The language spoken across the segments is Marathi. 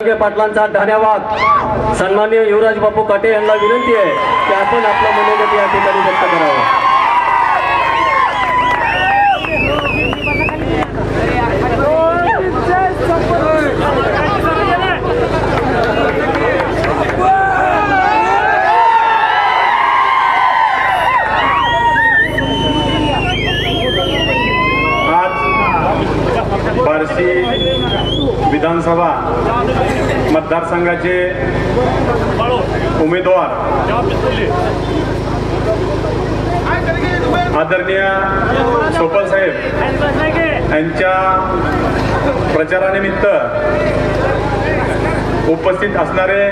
पाटलांचा धन्यवाद. सन्माननीय युवराज बापू काटे यांना विनंती आहे की आपण आपलं मनोगत या ठिकाणी व्यक्त करावं आज बार्शी विधानसभा मतदारसंघाचे उमेदवार आदरणीय सोपल साहेब यांच्या प्रचारानिमित्त उपस्थित असणारे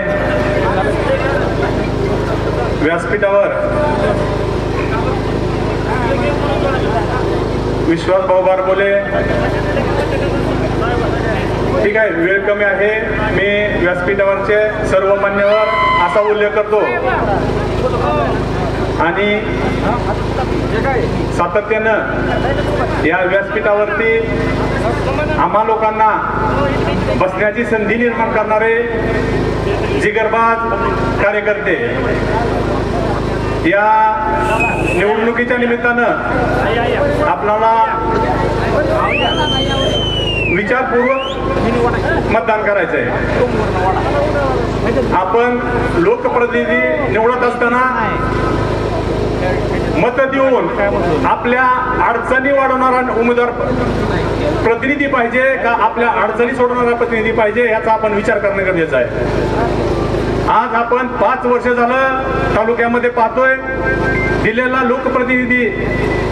व्यासपीठावर विश्वास भाऊ बारबोले. ठीक आहे वेळ कमी आहे. मी व्यासपीठावरचे सर्व मान्यवर असा उल्लेख करतो. आणि सातत्यानं या व्यासपीठावरती आम्हा लोकांना बसण्याची संधी निर्माण करणारे जिगरबाज कार्यकर्ते या निवडणुकीच्या निमित्तानं आपल्याला विचारपूर्वक मतदान करायचं आहे आपण लोकप्रतिनिधी निवडत असताना मत देऊन आपल्या अडचणी वाढवणारा उमेदवार प्रतिनिधी पाहिजे का आपल्या अडचणी सोडवणारा प्रतिनिधी पाहिजे याचा आपण विचार करणं गरजेचं आहे. आज आपण पाच वर्ष झालं तालुक्यामध्ये पाहतोय. दिलेला लोकप्रतिनिधी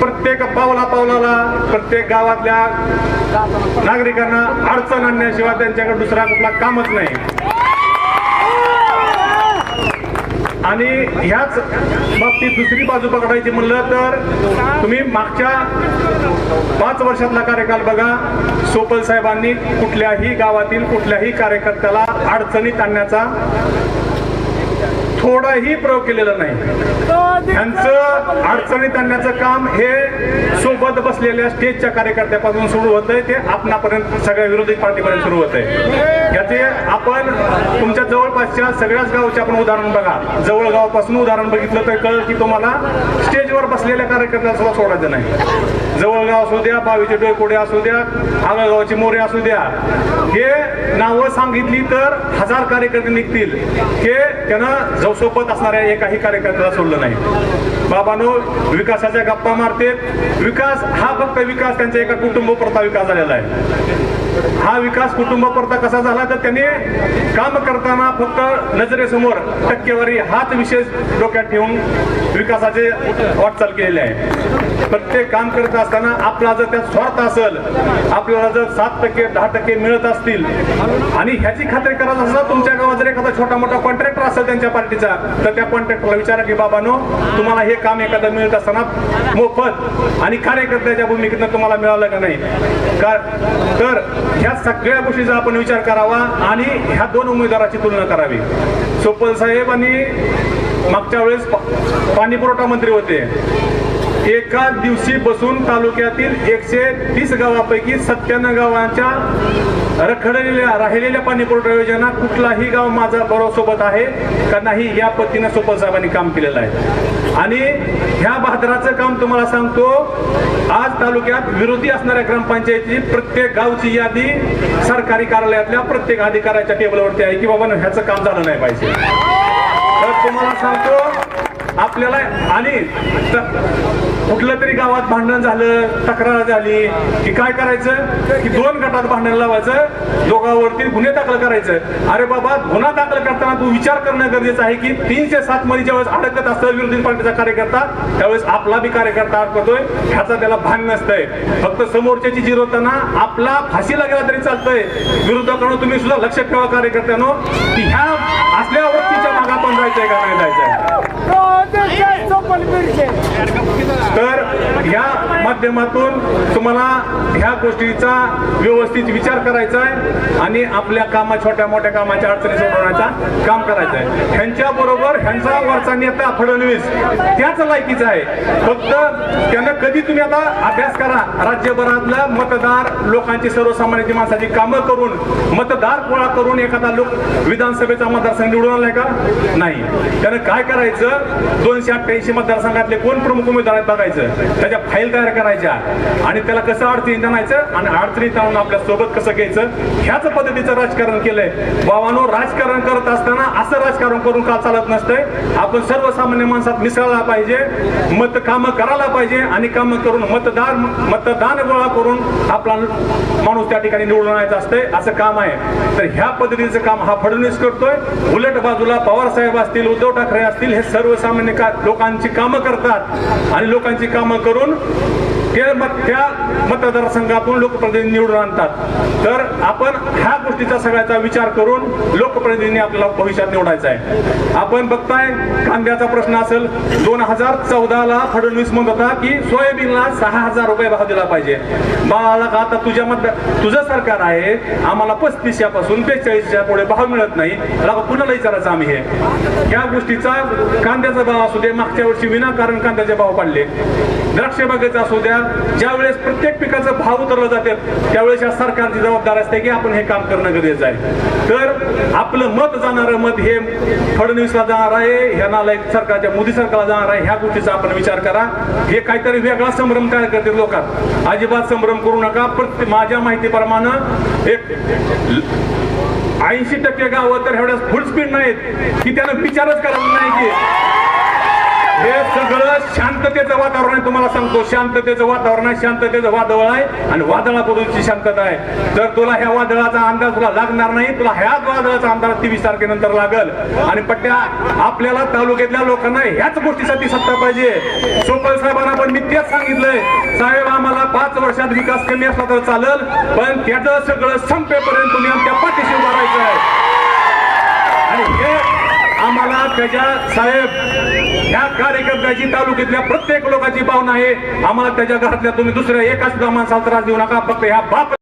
प्रत्येक पावला पावलाला प्रत्येक गावातल्या नागरिकांना अडचण आणण्याशिवाय त्यांच्याकडे दुसरा कुठला कामच नाही. आणि ह्याच बाबतीत दुसरी बाजू पकडायची म्हणलं तर तुम्ही मागच्या पाच वर्षातला कार्यकाल बघा. सोपल साहेबांनी कुठल्याही गावातील कुठल्याही कार्यकर्त्याला अडचणीत आणण्याचा थोडाही प्रयोग केलेला नाही. त्यांचं अडचणीत आणण्याचं काम हे सोबत बसलेल्या स्टेजच्या कार्यकर्त्यापासून सुरू होतंय. ते आपणापर्यंत सगळ्या विरोधी पार्टीपर्यंत सुरू होतंय. याचे आपण तुमच्या जवळपासच्या सगळ्याच गावचे आपण उदाहरण बघा. जवळ गावापासून उदाहरण बघितलं तर कळलं की तुम्हाला स्टेजवर बसलेल्या कार्यकर्त्याला सोडायचं नाही. जवळगाव असू द्या बावीचे डोयकोडे असू द्या आगळगावचे मोरे असू द्या हे नावं सांगितली तर हजार कार्यकर्ते निघतील. हे त्यानं जवसोबत असणाऱ्या एकाही कार्यकर्त्याला सोडलं नाही. बाबानो विकासाच्या गप्पा मारते विकास हा फक्त विकास त्यांच्या एका कुटुंब कुटुंबपुरता विकास झालेला आहे. हा विकास कुटुंबापुरता कसा झाला तर त्याने काम करताना फक्त नजरेसमोर टक्केवारी हाच विशेष डोक्यात ठेवून विकासाचे वाटचाल केलेले आहे. प्रत्येक काम करत असताना आपला जर त्यात स्वार्थ असेल आपल्याला जर सात टक्के दहा टक्के मिळत असतील आणि ह्याची खात्री करत असेल तुमच्या गावात जर एखादा छोटा मोठा कॉन्ट्रॅक्टर असेल त्यांच्या पार्टीचा तर त्या कॉन्ट्रॅक्टरला विचारा की बाबानो तुम्हाला हे काम एखादं मिळत असताना मोफत आणि कार्यकर्त्याच्या भूमिकेतनं तुम्हाला मिळालं का नाही? का तर ह्या सगळ्या गोष्टीचा आपण विचार करावा आणि ह्या दोन उमेदवाराची तुलना करावी. सोपल साहेब आणि मागच्या वेळेस पाणी पुरवठा मंत्री होते. एका दिवशी बसून तालुक्यातील एकशे तीस गावापैकी सत्त्याण्णव गावांच्या रखडलेल्या राहिलेल्या पाणी पुरवठा योजना कुठलाही गाव माझा बरोबर सोबत आहे का नाही या पद्धतीनं सोपल साहेबांनी काम केलेलं आहे. आणि ह्या भादराचं काम तुम्हाला सांगतो आज तालुक्यात विरोधी असणाऱ्या ग्रामपंचायतीची प्रत्येक गावची यादी सरकारी कार्यालयातल्या प्रत्येक अधिकाऱ्याच्या टेबलवरती आहे की बाबा ह्याचं काम झालं नाही पाहिजे. तर तुम्हाला सांगतो आपल्याला आणि कुठलं तरी गावात भांडण झालं तक्रार झाली की काय करायचं? की दोन गटात भांडण लावायचं दोघांवरती गुन्हे दाखल करायचं. अरे बाबा गुन्हा दाखल करताना तू विचार करणं गरजेचं आहे की तीनशे सात मध्ये ज्यावेळेस अडकत असतं विरोधी पार्टीचा कार्यकर्ता त्यावेळेस आपला बी कार्यकर्ता अडकतोय ह्याचा त्याला भान नसतंय. फक्त समोरच्याची जिरवताना आपला फाशीला गेला तरी चालतंय. विरोधकांना तुम्ही सुद्धा लक्ष ठेवा कार्यकर्त्यानो की ह्या असल्या व्यक्तीच्या मागा पण जायचंय का नाही जायचंय तर या माध्यमातून तुम्हाला ह्या गोष्टीचा व्यवस्थित विचार करायचा आहे. आणि आपल्या कामा छोट्या मोठ्या कामाच्या अडचणी सोडवण्याचा काम करायचं आहे ह्यांच्या बरोबर ह्यांचा वरचा नेता फडणवीस त्याच लायकीचा आहे. फक्त त्यांना कधी तुम्ही आता अभ्यास करा राज्यभरातलं मतदार लोकांची सर्वसामान्य माणसाची कामं करून मतदार गोळा करून एखादा लोक विधानसभेचा मतदारसंघ निवडून आलाय का? नाही. त्यानं काय करायचं? दोनशे अठ्ठ्याऐंशी मतदारसंघातले कोण प्रमुख उमेदवार आहेत बघायचं. त्याच्या फाईल तयार करायच्या. आणि त्याला कसं अडचणी आणायचं आणि अडचणी आणून आपल्यासोबत कसं घ्यायचं? ह्याच पद्धतीचं राजकारण केलंय. बाबांनो राजकारण करत असताना असं राजकारण करून का चालत नसतंय? आपण सर्वसामान्य माणसात मिसळला पाहिजे मत कामं करायला पाहिजे आणि कामं करून मतदार मतदान गोळा करून आपला माणूस त्या ठिकाणी निवडून आणायचं असतंय असं काम आहे. तर ह्या पद्धतीचं काम हा फडणवीस करतोय. उलट बाजूला पवार साहेब असतील उद्धव ठाकरे असतील हे सर्वसामान्य का लोकांची कामं करतात. आणि लोकांची कामं करून ते मत त्या मतदारसंघातून लोकप्रतिनिधी निवडून आणतात. तर आपण ह्या गोष्टीचा सगळ्याचा विचार करून लोकप्रतिनिधी आपल्याला भविष्यात निवडायचा आहे. आपण बघताय कांद्याचा प्रश्न असेल दोन हजार चौदाला फडणवीस म्हणत होता की सोयाबीनला सहा हजार रुपये भाव दिला पाहिजे. बाळाला का? आता तुझ्या मत तुझं सरकार आहे आम्हाला पस्तीसपासून बेचाळीसच्या पुढे भाव मिळत नाही. कुणाला विचारायचं आम्ही हे? या गोष्टीचा कांद्याचा भाव असू दे मागच्या वर्षी विनाकारण कांद्याचे भाव पडले. द्राक्ष बागेचा असू द्या ज्या वेळेस प्रत्येक पिकाचं भाव उतरलं जातात त्यावेळेस या सरकारची जबाबदारी असते की आपण हे काम करणं गरजेचं आहे. तर आपलं मत जाणारं मत हे फडणवीसला जाणार आहे ह्या नालायक सरकारच्या मोदी सरकारला जाणार आहे ह्या गोष्टीचा आपण विचार करा. हे काहीतरी वेगळा संभ्रम तयार करते लोकात. अजिबात संभ्रम करू नका. प्रत्येक माझ्या माहितीप्रमाणे एक ऐंशी टक्के गावं तर एवढ्या फुल स्पीड नाहीत की त्यानं विचारच करायला नाही की हे सगळं शांततेचं वातावरण आहे तुम्हाला सांगतो. शांततेचं वातावरण आहे शांततेचं वादळ आहे आणि वादळापूर्वीची शांतता आहे. तर तुला ह्या वादळाचा अंदाज तुला लागणार नाही तुला ह्याच वादळाचा अंदाज तेवीस तारखेनंतर लागल. आणि पट्ट्या आपल्याला तालुक्यातल्या लोकांना ह्याच गोष्टीसाठी सत्ता पाहिजे. सोपल साहेबांना पण मी तेच सांगितलंय. साहेब आम्हाला पाच वर्षात विकास कमी असला तर चालल पण त्याचं सगळं संपेपर्यंत तुम्ही आमच्या पाठीशी उभा राहायचं आहे. आणि हे आम्हाला त्याच्या साहेब ह्या कार्यकर्त्याची तालुक्यातल्या प्रत्येक लोकांची भावना आहे. आम्हाला त्याच्या घरातल्या तुम्ही दुसऱ्या एकाच सुद्धा माणसाला त्रास देऊ नका. फक्त ह्या बाप